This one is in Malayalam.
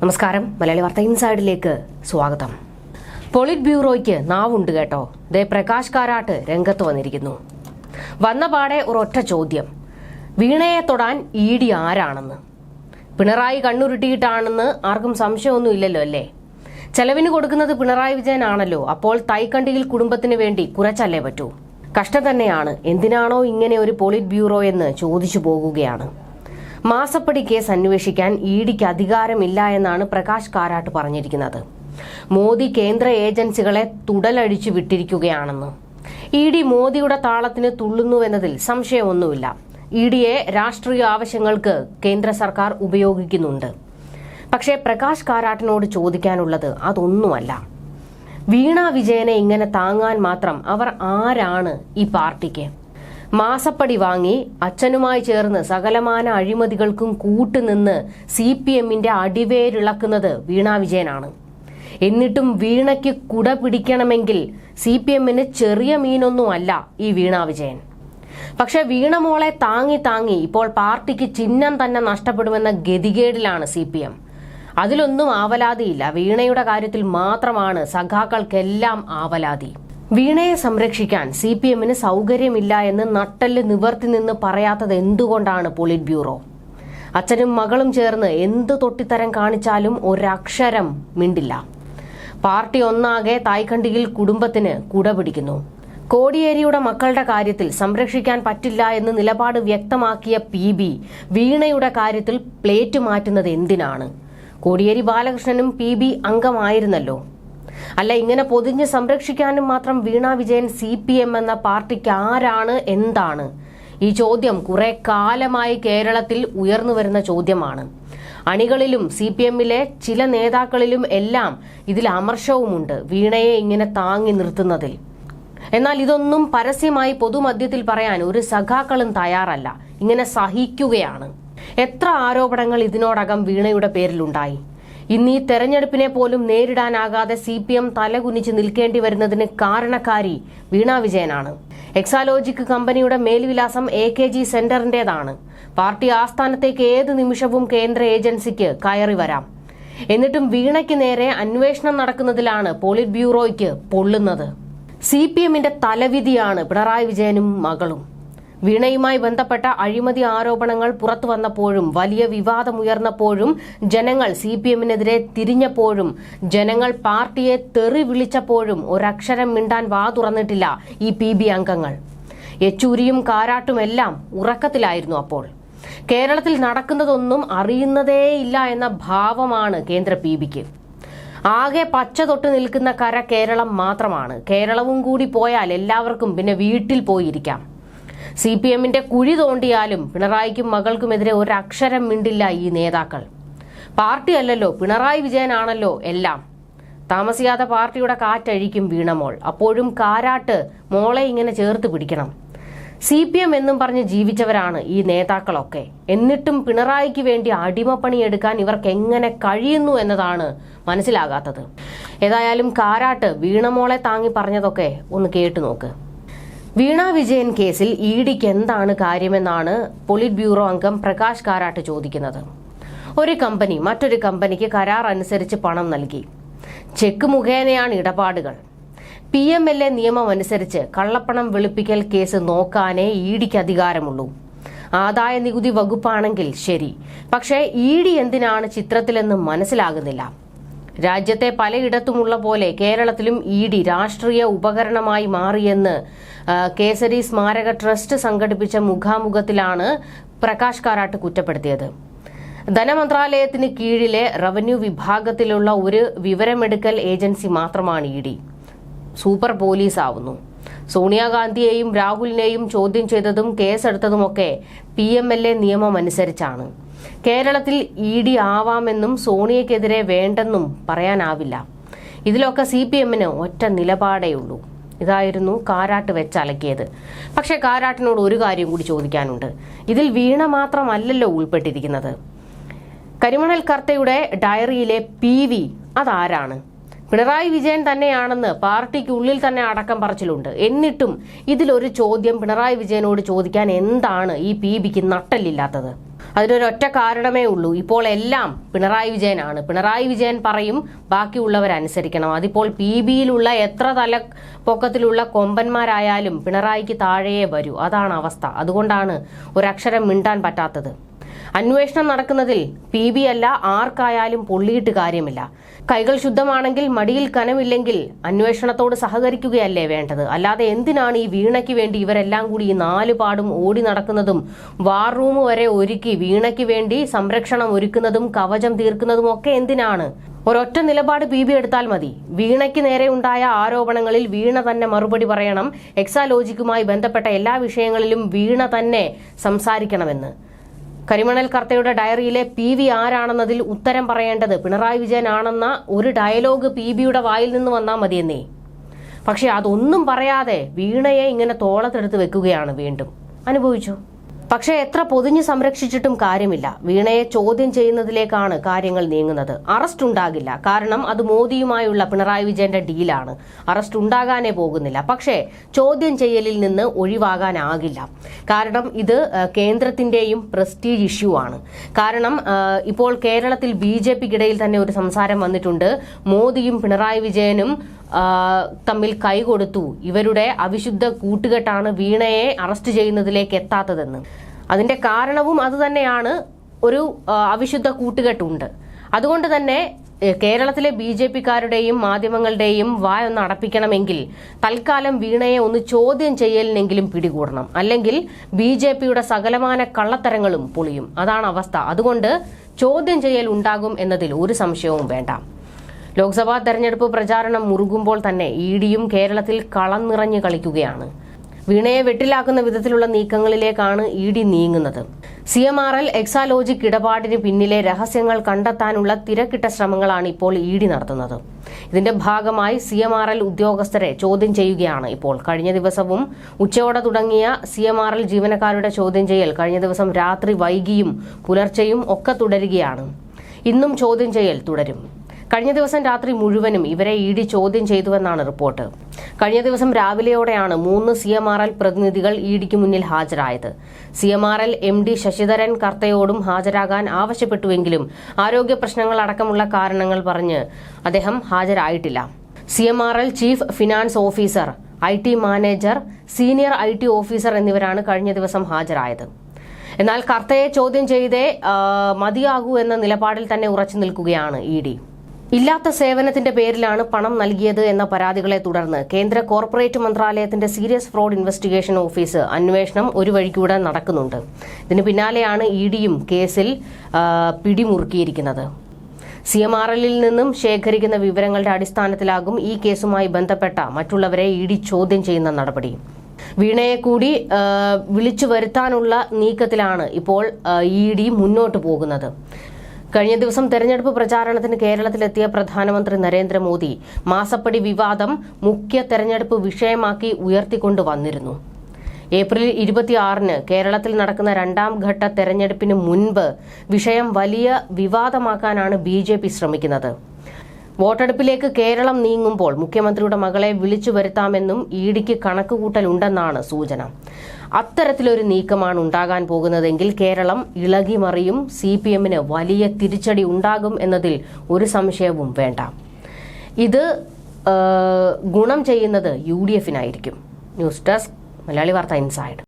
നമസ്കാരം. മലയാളി വാർത്ത ഇൻസൈഡിലേക്ക് സ്വാഗതം. പോളിറ്റ് ബ്യൂറോയ്ക്ക് നാവുണ്ട് കേട്ടോ. ദേ പ്രകാശ് കാരാട്ട് രംഗത്ത് വന്നിരിക്കുന്നു. വന്ന പാടെ ഒരൊറ്റ ചോദ്യം. വീണയെ തൊടാൻ ഇ ഡി ആരാണെന്ന്? പിണറായി കണ്ണുരുട്ടിയിട്ടാണെന്ന് ആർക്കും സംശയമൊന്നും ഇല്ലല്ലോ അല്ലേ? ചെലവിന് കൊടുക്കുന്നത് പിണറായി വിജയനാണല്ലോ. അപ്പോൾ തൈക്കണ്ടിയിൽ കുടുംബത്തിന് വേണ്ടി കുറച്ചല്ലേ പറ്റൂ? കഷ്ടം തന്നെയാണ്. എന്തിനാണോ ഇങ്ങനെ ഒരു പോളിറ്റ് ബ്യൂറോ എന്ന് ചോദിച്ചു പോകുകയാണ്. മാസപ്പടി കേസ് അന്വേഷിക്കാൻ ഇ ഡിക്ക് അധികാരമില്ല എന്നാണ് പ്രകാശ് കാരാട്ട് പറഞ്ഞിരിക്കുന്നത്. മോദി കേന്ദ്ര ഏജൻസികളെ തുടലടിച്ചു വിട്ടിരിക്കുകയാണെന്ന്. ഇ ഡി മോദിയുടെ താളത്തിന് തുള്ളുന്നുവെന്നതിൽ സംശയമൊന്നുമില്ല. ഇ ഡിയെ രാഷ്ട്രീയ ആവശ്യങ്ങൾക്ക് കേന്ദ്ര സർക്കാർ ഉപയോഗിക്കുന്നുണ്ട്. പക്ഷേ പ്രകാശ് കാരാട്ടിനോട് ചോദിക്കാനുള്ളത് അതൊന്നുമല്ല. വീണ വിജയനെ ഇങ്ങനെ താങ്ങാൻ മാത്രം അവർ ആരാണ് ഈ പാർട്ടിക്ക്? മാസപ്പടി വാങ്ങി അച്ഛനുമായി ചേർന്ന് സകലമാന അഴിമതികൾക്കും കൂട്ടുനിന്ന് സി പി എമ്മിന്റെ അടിവേരിളക്കുന്നത് വീണ വിജയനാണ്. എന്നിട്ടും വീണയ്ക്ക് കുട പിടിക്കണമെങ്കിൽ സി പി എമ്മിന് ചെറിയ മീനൊന്നും അല്ല ഈ വീണ വിജയൻ. പക്ഷെ വീണമോളെ താങ്ങി താങ്ങി ഇപ്പോൾ പാർട്ടിക്ക് ചിഹ്നം തന്നെ നഷ്ടപ്പെടുമെന്ന ഗതികേടിലാണ് സി പി എം. അതിലൊന്നും ആവലാതിയില്ല. വീണയുടെ കാര്യത്തിൽ മാത്രമാണ് സഖാക്കൾക്കെല്ലാം ആവലാതി. വീണയെ സംരക്ഷിക്കാൻ സി പി എമ്മിന് സൗകര്യമില്ല എന്ന് നട്ടൽ നിവർത്തി നിന്ന് പറയാത്തത് എന്തുകൊണ്ടാണ് പോളിറ്റ് ബ്യൂറോ അച്ഛനും മകളും ചേർന്ന് എന്ത് തൊട്ടിത്തരം കാണിച്ചാലും ഒരക്ഷരം മിണ്ടില്ല. പാർട്ടി ഒന്നാകെ തായ്ക്കണ്ടിയിൽ കുടുംബത്തിന് കുട പിടിക്കുന്നു കോടിയേരിയുടെ മക്കളുടെ കാര്യത്തിൽ സംരക്ഷിക്കാൻ പറ്റില്ല എന്ന് നിലപാട് വ്യക്തമാക്കിയ പി ബി വീണയുടെ കാര്യത്തിൽ പ്ലേറ്റ് മാറ്റുന്നത് എന്തിനാണ്? കോടിയേരി ബാലകൃഷ്ണനും പി ബി അംഗമായിരുന്നല്ലോ. അല്ല ഇങ്ങനെ പൊതിഞ്ഞ് സംരക്ഷിക്കാനും മാത്രം വീണാ വിജയൻ സി എന്ന പാർട്ടിക്ക് ആരാണ് എന്താണ്? ഈ ചോദ്യം കുറെ കാലമായി കേരളത്തിൽ ഉയർന്നു വരുന്ന ചോദ്യമാണ്. അണികളിലും സി പി എമ്മിലെ ചില നേതാക്കളിലും എല്ലാം ഇതിൽ അമർഷവുമുണ്ട് വീണയെ ഇങ്ങനെ താങ്ങി നിർത്തുന്നതിൽ. എന്നാൽ ഇതൊന്നും പരസ്യമായി പൊതുമധ്യത്തിൽ പറയാൻ ഒരു സഖാക്കളും തയ്യാറല്ല. ഇങ്ങനെ സഹിക്കുകയാണ്. എത്ര ആരോപണങ്ങൾ ഇതിനോടകം വീണയുടെ പേരിലുണ്ടായി? ഇന്ന് ഈ തെരഞ്ഞെടുപ്പിനെ പോലും നേരിടാനാകാതെ സി പി എം തലകുനിച്ച് നിൽക്കേണ്ടി വരുന്നതിന് കാരണക്കാരി വീണ വിജയനാണ്. എക്സാലോജിക് കമ്പനിയുടെ മേൽവിലാസം എ കെ ജി സെന്ററിന്റേതാണ്. പാർട്ടി ആസ്ഥാനത്തേക്ക് ഏത് നിമിഷവും കേന്ദ്ര ഏജൻസിക്ക് കയറി വരാം. എന്നിട്ടും വീണയ്ക്ക് നേരെ അന്വേഷണം നടക്കുന്നതിലാണ് പോളിറ്റ് ബ്യൂറോയ്ക്ക് പൊള്ളുന്നത്. സി പി എമ്മിന്റെ തലവിധിയാണ് പിണറായി വിജയനും മകളും. വീണയുമായി ബന്ധപ്പെട്ട അഴിമതി ആരോപണങ്ങൾ പുറത്തു വന്നപ്പോഴും വലിയ വിവാദമുയർന്നപ്പോഴും ജനങ്ങൾ സി പി എമ്മിനെതിരെ തിരിഞ്ഞപ്പോഴും ജനങ്ങൾ പാർട്ടിയെ തെറി വിളിച്ചപ്പോഴും ഒരക്ഷരം മിണ്ടാൻ വാ തുറന്നിട്ടില്ല ഈ പി ബി അംഗങ്ങൾ. യെച്ചൂരിയും കാരാട്ടുമെല്ലാം ഉറക്കത്തിലായിരുന്നു അപ്പോൾ. കേരളത്തിൽ നടക്കുന്നതൊന്നും അറിയുന്നതേയില്ല എന്ന ഭാവമാണ് കേന്ദ്ര പി ബിക്ക്. ആകെ പച്ച തൊട്ട് നിൽക്കുന്ന കര കേരളം മാത്രമാണ്. കേരളവും കൂടി പോയാൽ എല്ലാവർക്കും പിന്നെ വീട്ടിൽ പോയിരിക്കാം. സി പി എമ്മിന്റെ കുഴി തോണ്ടിയാലും പിണറായിക്കും മകൾക്കുമെതിരെ ഒരക്ഷരം മിണ്ടില്ല ഈ നേതാക്കൾ. പാർട്ടി അല്ലല്ലോ പിണറായി വിജയനാണല്ലോ എല്ലാം. താമസിയാതെ പാർട്ടിയുടെ കാറ്റഴിക്കും വീണമോൾ. അപ്പോഴും കാരാട്ട് മോളെ ഇങ്ങനെ ചേർത്ത് പിടിക്കണം. സി പി എം എന്നും പറഞ്ഞ് ജീവിച്ചവരാണ് ഈ നേതാക്കളൊക്കെ. എന്നിട്ടും പിണറായിക്ക് വേണ്ടി അടിമപ്പണി എടുക്കാൻ ഇവർക്ക് എങ്ങനെ കഴിയുന്നു എന്നതാണ് മനസ്സിലാകാത്തത്. ഏതായാലും കാരാട്ട് വീണമോളെ താങ്ങി പറഞ്ഞതൊക്കെ ഒന്ന് കേട്ടു നോക്ക്. വീണ വിജയൻ കേസിൽ ഇ ഡിക്ക് എന്താണ് കാര്യമെന്നാണ് പോളിറ്റ് ബ്യൂറോ അംഗം പ്രകാശ് കാരാട്ട് ചോദിക്കുന്നത്. ഒരു കമ്പനി മറ്റൊരു കമ്പനിക്ക് കരാർ അനുസരിച്ച് പണം നൽകി. ചെക്ക് മുഖേനയാണ് ഇടപാടുകൾ. പി എം എൽ എ നിയമം അനുസരിച്ച് കള്ളപ്പണം വെളുപ്പിക്കൽ കേസ് നോക്കാനേ ഇ ഡിക്ക് അധികാരമുള്ളൂ. ആദായ നികുതി വകുപ്പാണെങ്കിൽ ശരി. പക്ഷേ ഇ ഡി എന്തിനാണ് ചിത്രത്തിലെന്ന് മനസ്സിലാകുന്നില്ല. രാജ്യത്തെ പലയിടത്തുമുള്ള പോലെ കേരളത്തിലും ഇ ഡി രാഷ്ട്രീയ ഉപകരണമായി മാറിയെന്ന് കേസരി സ്മാരക ട്രസ്റ്റ് സംഘടിപ്പിച്ച മുഖാമുഖത്തിലാണ് പ്രകാശ് കാരാട്ട് കുറ്റപ്പെടുത്തിയത്. ധനമന്ത്രാലയത്തിന് കീഴിലെ റവന്യൂ വിഭാഗത്തിലുള്ള ഒരു വിവരമെടുക്കൽ ഏജൻസി മാത്രമാണ് ഇ ഡി. സൂപ്പർ പോലീസ് ആവുന്നു. സോണിയാഗാന്ധിയെയും രാഹുലിനെയും ചോദ്യം ചെയ്തതും കേസെടുത്തതുമൊക്കെ പി എം എൽ എ നിയമം അനുസരിച്ചാണ് കേരളത്തിൽ ഇ ഡി ആവാമെന്നും സോണിയക്കെതിരെ വേണ്ടെന്നും പറയാനാവില്ല. ഇതിലൊക്കെ സി പി എമ്മിന് ഒറ്റ നിലപാടേ ഉള്ളൂ. ഇതായിരുന്നു കാരാട്ട് വെച്ചലക്കിയത് പക്ഷേ കാരാട്ടിനോട് ഒരു കാര്യം കൂടി ചോദിക്കാനുണ്ട്. ഇതിൽ വീണ മാത്രമല്ലല്ലോ ഉൾപ്പെട്ടിരിക്കുന്നത്. കരിമണൽ കർത്തയുടെ ഡയറിയിലെ പി വി അതാരാണ്? പിണറായി വിജയൻ തന്നെയാണെന്ന് പാർട്ടിക്കുള്ളിൽ തന്നെ അടക്കം പറച്ചിലുണ്ട്. എന്നിട്ടും ഇതിലൊരു ചോദ്യം പിണറായി വിജയനോട് ചോദിക്കാൻ എന്താണ് ഈ പി ബിക്ക് നട്ടല്ലില്ലാത്തത്? അതിനൊരൊറ്റ കാരണമേ ഉള്ളൂ. ഇപ്പോൾ എല്ലാം പിണറായി വിജയനാണ്. പിണറായി വിജയൻ പറയും ബാക്കിയുള്ളവരനുസരിക്കണം. അതിപ്പോൾ പി ബിയിലുള്ള എത്ര തല പൊക്കത്തിലുള്ള കൊമ്പന്മാരായാലും പിണറായിക്ക് താഴെയേ വരൂ. അതാണ് അവസ്ഥ. അതുകൊണ്ടാണ് ഒരക്ഷരം മിണ്ടാൻ പറ്റാത്തത്. അന്വേഷണം നടക്കുന്നതിൽ പി ബി അല്ല ആർക്കായാലും പൊള്ളിയിട്ട് കാര്യമില്ല. കൈകൾ ശുദ്ധമാണെങ്കിൽ മടിയിൽ കനമില്ലെങ്കിൽ അന്വേഷണത്തോട് സഹകരിക്കുകയല്ലേ വേണ്ടത്? അല്ലാതെ എന്തിനാണ് ഈ വീണയ്ക്ക് വേണ്ടി ഇവരെല്ലാം കൂടി ഈ നാല് പാടും ഓടി നടക്കുന്നതും വാർ റൂം വരെ ഒരുക്കി വീണയ്ക്ക് വേണ്ടി സംരക്ഷണം ഒരുക്കുന്നതും കവചം തീർക്കുന്നതും ഒക്കെ എന്തിനാണ്? ഒരൊറ്റ നിലപാട് പി ബി എടുത്താൽ മതി. വീണയ്ക്ക് നേരെ ഉണ്ടായ ആരോപണങ്ങളിൽ വീണ തന്നെ മറുപടി പറയണം. എക്സാലോജിക്കുമായി ബന്ധപ്പെട്ട എല്ലാ വിഷയങ്ങളിലും വീണ തന്നെ സംസാരിക്കണമെന്ന്. കരിമണൽ കർത്തയുടെ ഡയറിയിലെ പി വി ആരാണെന്നതിൽ ഉത്തരം പറയേണ്ടത് പിണറായി വിജയൻ ആണെന്ന ഒരു ഡയലോഗ് പി ബിയുടെ വായിൽ നിന്ന് വന്നാൽ മതിയെന്നേ. പക്ഷെ അതൊന്നും പറയാതെ വീണയെ ഇങ്ങനെ തോളത്തെടുത്ത് വെക്കുകയാണ് വീണ്ടും. അനുഭവിച്ചു? പക്ഷേ എത്ര പൊതിഞ്ഞു സംരക്ഷിച്ചിട്ടും കാര്യമില്ല. വീണയെ ചോദ്യം ചെയ്യുന്നതിലേക്കാണ് കാര്യങ്ങൾ നീങ്ങുന്നത്. അറസ്റ്റ് ഉണ്ടാകില്ല. കാരണം അത് മോദിയുമായുള്ള പിണറായി വിജയന്റെ ഡീലാണ്. അറസ്റ്റ് ഉണ്ടാകാനേ പോകുന്നില്ല. പക്ഷേ ചോദ്യം ചെയ്യലിൽ നിന്ന് ഒഴിവാകാനാകില്ല. കാരണം ഇത് കേന്ദ്രത്തിന്റെയും പ്രസ്റ്റീജ് ഇഷ്യൂ ആണ്. കാരണം ഇപ്പോൾ കേരളത്തിൽ ബി ജെ പിക്കിടയിൽ തന്നെ ഒരു സംസാരം വന്നിട്ടുണ്ട്. മോദിയും പിണറായി വിജയനും തമ്മിൽ കൈകൊടുത്തു. ഇവരുടെ അവിശുദ്ധ കൂട്ടുകെട്ടാണ് വീണയെ അറസ്റ്റ് ചെയ്യുന്നതിലേക്ക് എത്താത്തതെന്ന്. അതിന്റെ കാരണവും അതുതന്നെയാണ് ഒരു അവിശുദ്ധ കൂട്ടുകെട്ടുണ്ട്. അതുകൊണ്ട് തന്നെ കേരളത്തിലെ ബി ജെ പിക്കാരുടെയും മാധ്യമങ്ങളുടെയും വായ ഒന്ന് അടപ്പിക്കണമെങ്കിൽ തൽക്കാലം വീണയെ ഒന്ന് ചോദ്യം ചെയ്യലിനെങ്കിലും പിടികൂടണം. അല്ലെങ്കിൽ ബി ജെ പിയുടെ സകലമാന കള്ളത്തരങ്ങളും പൊളിയും. അതാണ് അവസ്ഥ. അതുകൊണ്ട് ചോദ്യം ചെയ്യൽ ഉണ്ടാകും എന്നതിൽ ഒരു സംശയവും വേണ്ട. ലോക്സഭാ തെരഞ്ഞെടുപ്പ് പ്രചാരണം മുറുകുമ്പോൾ തന്നെ ഇ ഡിയും കേരളത്തിൽ കളം നിറഞ്ഞു കളിക്കുകയാണ്. വീണയെ വെട്ടിലാക്കുന്ന വിധത്തിലുള്ള നീക്കങ്ങളിലേക്കാണ് ഇ ഡി നീങ്ങുന്നത്. C M R L Exalogic ഇടപാടിന് പിന്നിലെ രഹസ്യങ്ങൾ കണ്ടെത്താനുള്ള തിരക്കിട്ട ശ്രമങ്ങളാണ് ഇപ്പോൾ ഇ ഡി നടത്തുന്നത്. ഇതിന്റെ ഭാഗമായി സി എം ആർ എൽ ഉദ്യോഗസ്ഥരെ ചോദ്യം ചെയ്യുകയാണ് ഇപ്പോൾ. കഴിഞ്ഞ ദിവസവും ഉച്ചയോടെ തുടങ്ങിയ സി എം ആർ എൽ ജീവനക്കാരുടെ ചോദ്യം ചെയ്യൽ കഴിഞ്ഞ ദിവസം രാത്രി വൈകിയും പുലർച്ചെയും ഒക്കെ തുടരുകയാണ്. ഇന്നും ചോദ്യം ചെയ്യൽ തുടരും. കഴിഞ്ഞ ദിവസം രാത്രി മുഴുവനും ഇവരെ ഇ ഡി ചോദ്യം ചെയ്തുവെന്നാണ് റിപ്പോർട്ട്. കഴിഞ്ഞ ദിവസം രാവിലെയോടെയാണ് മൂന്ന് സി എം ആർ എൽ പ്രതിനിധികൾ ഇ ഡിക്ക് മുന്നിൽ ഹാജരായത്. C M R L M D Sasidharan കർത്തയോടും ഹാജരാകാൻ ആവശ്യപ്പെട്ടുവെങ്കിലും ആരോഗ്യ പ്രശ്നങ്ങൾ അടക്കമുള്ള കാരണങ്ങൾ പറഞ്ഞ് അദ്ദേഹം ഹാജരായിട്ടില്ല. C M R L chief finance officer I T manager senior I T officer എന്നിവരാണ് കഴിഞ്ഞ ദിവസം ഹാജരായത്. എന്നാൽ കർത്തയെ ചോദ്യം ചെയ്തേ മതിയാകൂ എന്ന നിലപാടിൽ തന്നെ ഉറച്ചു നിൽക്കുകയാണ് ഇ ഡി. ഇല്ലാത്ത സേവനത്തിന്റെ പേരിലാണ് പണം നൽകിയത് എന്ന പരാതികളെ തുടർന്ന് കേന്ദ്ര കോർപ്പറേറ്റ് മന്ത്രാലയത്തിന്റെ സീരിയസ് ഫ്രോഡ് ഇൻവെസ്റ്റിഗേഷൻ ഓഫീസ് അന്വേഷണം ഒരു വഴിക്കൂടെ നടക്കുന്നുണ്ട്. ഇതിന് പിന്നാലെയാണ് ഇ ഡിയും കേസിൽ പിടിമുറുക്കിയിരിക്കുന്നത്. സി എം ആർ എല്ലിൽ നിന്നും ശേഖരിക്കുന്ന വിവരങ്ങളുടെ അടിസ്ഥാനത്തിലാകും ഈ കേസുമായി ബന്ധപ്പെട്ട മറ്റുള്ളവരെ ഇ ഡി ചോദ്യം ചെയ്യുന്ന നടപടി. വീണയെ കൂടി വിളിച്ചു വരുത്താനുള്ള നീക്കത്തിലാണ് ഇപ്പോൾ ഇ ഡി മുന്നോട്ട് പോകുന്നത്. കഴിഞ്ഞ ദിവസം തെരഞ്ഞെടുപ്പ് പ്രചാരണത്തിന് കേരളത്തിലെത്തിയ പ്രധാനമന്ത്രി നരേന്ദ്രമോദി മാസപ്പടി വിവാദം മുഖ്യ തെരഞ്ഞെടുപ്പ് വിഷയമാക്കി ഉയർത്തിക്കൊണ്ടുവന്നിരുന്നു. ഏപ്രിൽ ഇരുപത്തിയാറിന് കേരളത്തിൽ നടക്കുന്ന രണ്ടാം ഘട്ട തെരഞ്ഞെടുപ്പിന് മുൻപ് വിഷയം വലിയ വിവാദമാക്കാനാണ് ബി ശ്രമിക്കുന്നത്. വോട്ടെടുപ്പിലേക്ക് കേരളം നീങ്ങുമ്പോൾ മുഖ്യമന്ത്രിയുടെ മകളെ വിളിച്ചു വരുത്താമെന്നും ഇ ഡിക്ക് കണക്കുകൂട്ടലുണ്ടെന്നാണ് സൂചന. അത്തരത്തിലൊരു നീക്കമാണ് ഉണ്ടാകാൻ പോകുന്നതെങ്കിൽ കേരളം ഇളകിമറിയും സി പി എമ്മിന് വലിയ തിരിച്ചടി ഉണ്ടാകും എന്നതിൽ ഒരു സംശയവും വേണ്ട. ഇത് ഗുണം ചെയ്യുന്നത് യു ഡി എഫിനായിരിക്കും. ന്യൂസ് ഡെസ്ക് മലയാളി വാർത്ത ഇൻസൈഡ്.